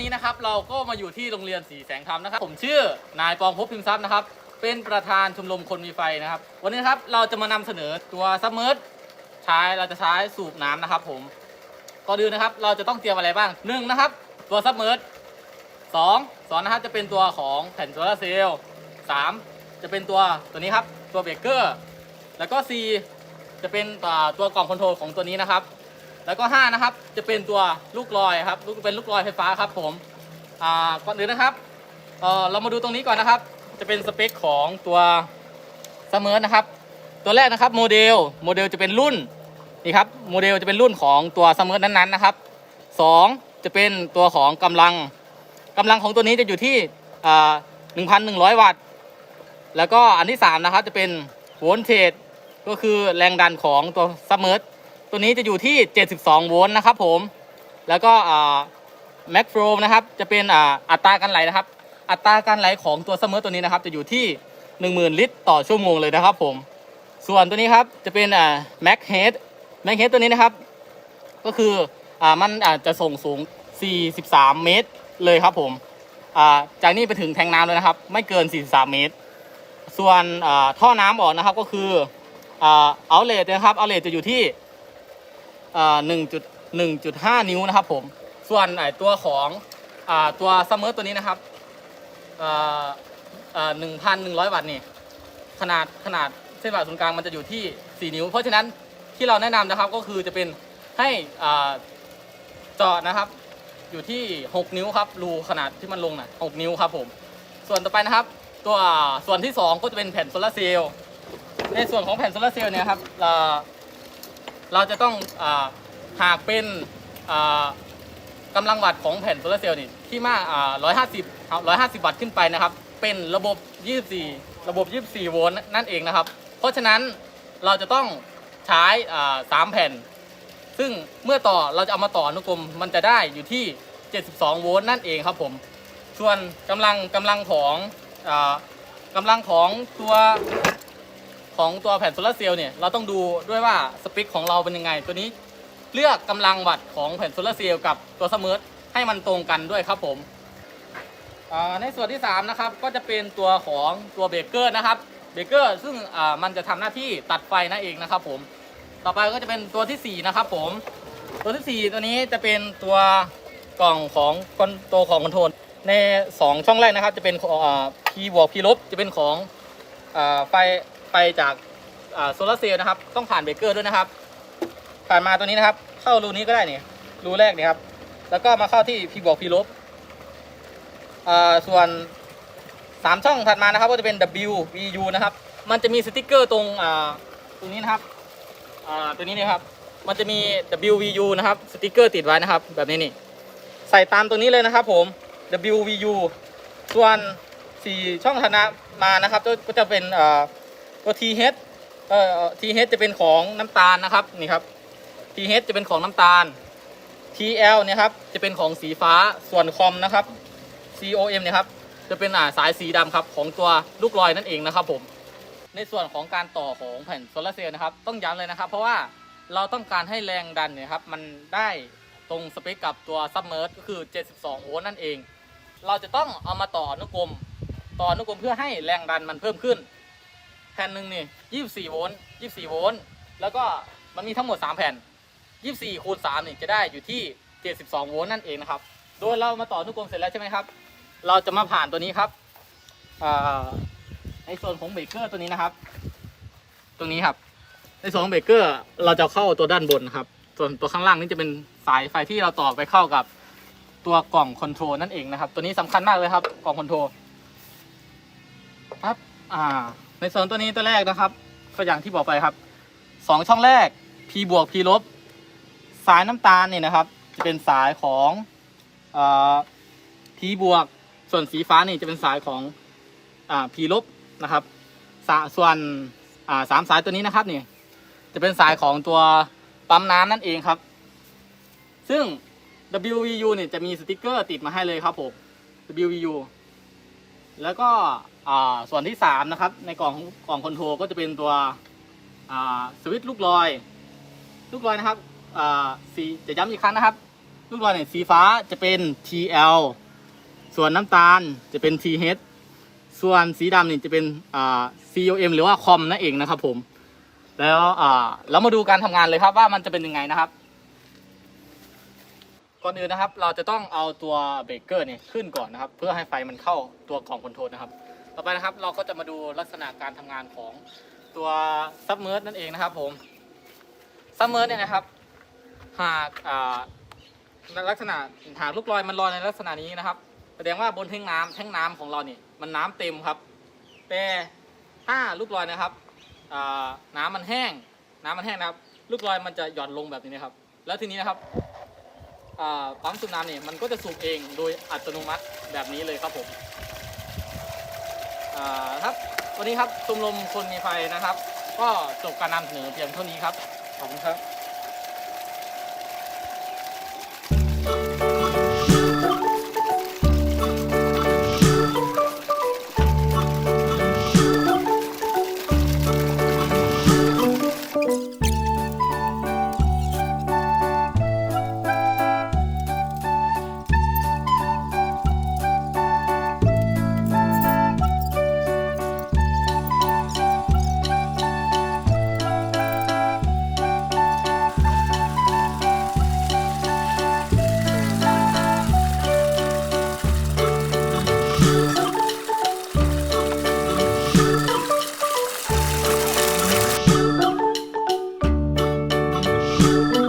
วันนี้นะครับเราก็มาอยู่ที่โรงเรียนสีแสงธรรมนะครับ ผมชื่อนายปองภพพิมพ์ทรัพย์นะครับ เป็นประธานชมรมคนมีไฟนะครับ วันนี้นะครับเราจะมานำเสนอตัวซับเมอร์ใช้เราจะใช้สูบน้ำนะครับ ผมก่อนอื่นนะครับ เราจะต้องเตรียมอะไรบ้างหนึ่งนะครับ ตัวซับเมอร์สองสองนะครับจะเป็นตัวของแผ่นโซลาร์เซลล์สามจะเป็นตัวตัวนี้ครับตัวเบรกเกอร์แล้วก็4จะเป็นตัวตัวกล่องคอนโทรลของตัวนี้นะครับ แล้วก็5นะครับจะเป็นตัวลูกลอยครับลูกเป็นลูกลอยไฟฟ้าครับผมอ่าก่อนอื่นนะครับเอ่อเรามาดูตรงนี้ก่อนนะครับ จะเป็นสเปคของตัวเสมอนะครับ ตัวแรกนะครับโมเดลโมเดลจะเป็นรุ่นนี่ครับโมเดลจะเป็นรุ่นของตัวเสมอนั้นๆนะครับ 2 จะเป็นตัวของกำลังกำลังของตัวนี้จะอยู่ที่อ่า1,100วัตต์ แล้วก็อันที่3นะครับจะเป็นโวลเทจก็คือแรงดันของตัวซับเมอร์ ตัวนี้จะอยู่ที่ 72 โวลต์นะครับผม แล้วก็แม็กโฟรนะครับ จะเป็นอ,อัตราการไหลนะครับ อัตราการไหลของตัวซับเมอตัวนี้นะครับ จะอยู่ที่ 10,000 ลิตร ต่อชั่วโมงเลยนะครับผม ส่วนตัวนี้ครับจะเป็นแม็กเฮดแม็กเฮดตัวนี้นะครับ ก็คืออมันอาจจะส่งสูง 43 เมตรเลยครับผมจากนี้ไปถึงแทงน้ำเลยนะครับ ไม่เกิน 43 เมตร ส่วนท่อน้ำออกนะครับก็คือเอาเลทนะครับเอาเลทจะอยู่ที่ หนึ่งจุดหนึ่งจุดห้านิ้วนะครับผม ส่วนไอตัวของอตัวซัมเมอร์ตัวนี้นะครับหนึ่งพันหนึ่งร้อยวัตต์นี่ขนาดขนาดเส้นผ่าศูนย์กลางมันจะอยู่ที่4นิ้ว เพราะฉะนั้นที่เราแนะนำนะครับก็คือจะเป็นให้เจาะนะครับอยู่ที่ 6 นิ้วครับรูขนาดที่มันลงน่ะ6นิ้วครับผม ส่วนต่อไปนะครับ ตัวส่วนที่ 2 ก็จะเป็นแผ่นโซลาร์เซลล์ในส่วนของแผ่นโซลาร์เซลล์เนี่ยครับ เราจะต้องอหากเป็นอ่ากำลังวัตต์ของแผ่นโซลาร์เซลล์นี่ที่มากอ่า150 150 วัตต์ขึ้นไปนะครับ เป็นระบบ 24 ระบบ 24 โวลต์นั่นเองนะครับ เพราะฉะนั้นเราจะต้องใช้สามแผ่น ซึ่งเมื่อต่อเราจะเอามาต่ออนุกรมมันจะได้อยู่ที่ 72 โวลต์นั่นเองครับผม ส่วนกำลังกำลังของอากำลังของตัว ของตัวแผ่นโซลาร์เซลล์เนี่ยเราต้องดูด้วยว่าสเปคของเราเป็นยังไง ตัวนี้เลือกกำลังวัตต์ของแผ่นโซลาร์เซลล์กับตัวสมิร์ทให้มันตรงกันด้วยครับผมในส่วนที่ 3 นะครับ ก็จะเป็นตัวของตัวเบรกเกอร์นะครับเบรกเกอร์ซึ่งมันจะทำหน้าที่ตัดไฟนั่นเองนะครับผมต่อไปก็จะเป็นตัวที่ 4 นะครับผมตัวที่ 4 ตัวนี้จะเป็นตัวกล่องของคนตัวของคอนโทรลใน 2 ช่องแรกนะครับ จะเป็นของพีบวกพีลบจะเป็นของอไฟ ไฟจากโซลาร์เซลล์นะครับ ต้องผ่านเบรกเกอร์ด้วยนะครับ ผ่านมาตัวนี้นะครับ เข้ารูนี้ก็ได้นี่รูแรกนี่ครับ แล้วก็มาเข้าที่พีบวกพีลบอ่าส่วน 3 ช่องถัดมานะครับ ก็จะเป็น W VU นะครับ มันจะมีสติกเกอร์ตรงอ่าตรงนี้นะครับอ่าตัวนี้นะครับ มันจะมี WVU นะครับสติกเกอร์ติดไว้นะครับ แบบนี้นี่ใส่ตามตรงนี้เลยนะครับผม WVU ส่วน 4 ช่องธนะมานะครับก็ก็จะเป็น ตัว TH เอ่อ TH จะเป็นของน้ำตาลนะครับนี่ครับ TH จะเป็นของน้ำตาล TL เนี่ยครับจะเป็นของสีฟ้าส่วนคอมนะครับ COM เนี่ยครับจะเป็นอ่าสายสีดำครับของตัวลูกลอยนั่นเองนะครับผมในส่วนของการต่อของแผ่นโซลาร์เซลล์นะครับต้องย้ำเลยนะครับ เพราะว่าเราต้องการให้แรงดันเนี่ยครับมันได้ตรงสเปคกับตัวซับเมอร์ก็คือ 72 โวลต์นั่นเอง เราจะต้องเอามาต่ออนุกรมต่ออนุกรมเพื่อให้แรงดันมันเพิ่มขึ้น ผ่นหนึ่งนี่24โวลต์24โวลต์แล้วก็มันมีทั้งหมด 3 แผ่น 24คูณ3นี่จะได้อยู่ที่ 72 โวลต์นั่นเองนะครับ โดยเรามาต่ออนุกรมเสร็จแล้วใช่ไหมครับ เราจะมาผ่านตัวนี้ครับในส่วนของเบรกเกอร์ตัวนี้นะครับ ตรงนี้ครับ ในส่วนของเบรกเกอร์เราจะเข้าตัวด้านบนครับ ส่วนตัวข้างล่างนี่จะเป็นสายไฟที่เราต่อไปเข้ากับตัวกล่องคอนโทรลนั่นเองนะครับ ตัวนี้สำคัญมากเลยครับ กล่องคอนโทรลครับ อ่า ในส่วนตัวนี้ตัวแรกนะครับก็อย่างที่บอกไปครับสองช่องแรก P บวก P ลบสายน้ำตาลเนี่ยนะครับ จะเป็นสายของอ่า P บวกส่วนสีฟ้านี่จะเป็นสายของอ่า P ลบนะครับส,ส่วนอ่าสามสายตัวนี้นะครับนี่จะเป็นสายของตัวปั๊มน้ำนั่นเองครับ ซึ่ง WVU เนี่ยจะมีสติกเกอร์ติดมาให้เลยครับผม WVU แล้วก็ ส่วนที่3นะครับในกล่องกล่องคอนโทรลก็จะเป็นตัวสวิตช์ลูกลอย ลูกลอยนะครับสีจะย้ำอีกครั้งนะครับ ลูกลอยเนี่ยสีฟ้าจะเป็น TL ส่วนน้ำตาลจะเป็น TH ส่วนสีดำนี่จะเป็น COM หรือว่าคอมนั่นเองนะครับผม แล้วอ่าแล้วมาดูการทำงานเลยครับว่ามันจะเป็นยังไงนะครับก่อนอื่นนะครับ เราจะต้องเอาตัวเบรกเกอร์เนี่ยขึ้นก่อนนะครับ เพื่อให้ไฟมันเข้าตัวกล่องคอนโทรลนะครับ ต่อไปนะครับเราก็จะมาดูลักษณะการทำงานของตัวซับเมอร์สนั่นเองนะครับผมซับเมอร์สเนี่ยนะครับ หากลักษณะหากลูกลอยมันลอยในลักษณะนี้นะครับ แสดงว่าบนแท่งน้ำแท่งน้ำของเราเนี่ยมันน้ำเต็มครับ แต่ถ้าลูกลอยนะครับน้ำมันแห้ง น้ำมันแห้งนะครับ ลูกลอยมันจะหย่อนลงแบบนี้นะครับ แล้วทีนี้นะครับอ่าปั๊มสูบน้ำเนี่ยมันก็จะสูบเองโดยอัตโนมัติแบบนี้เลยครับผม ครับวันนี้ครับชมรมคนมีไฟนะครับ ก็จบการนำเสนอเพียงเท่านี้ครับขอบคุณครับ Bye.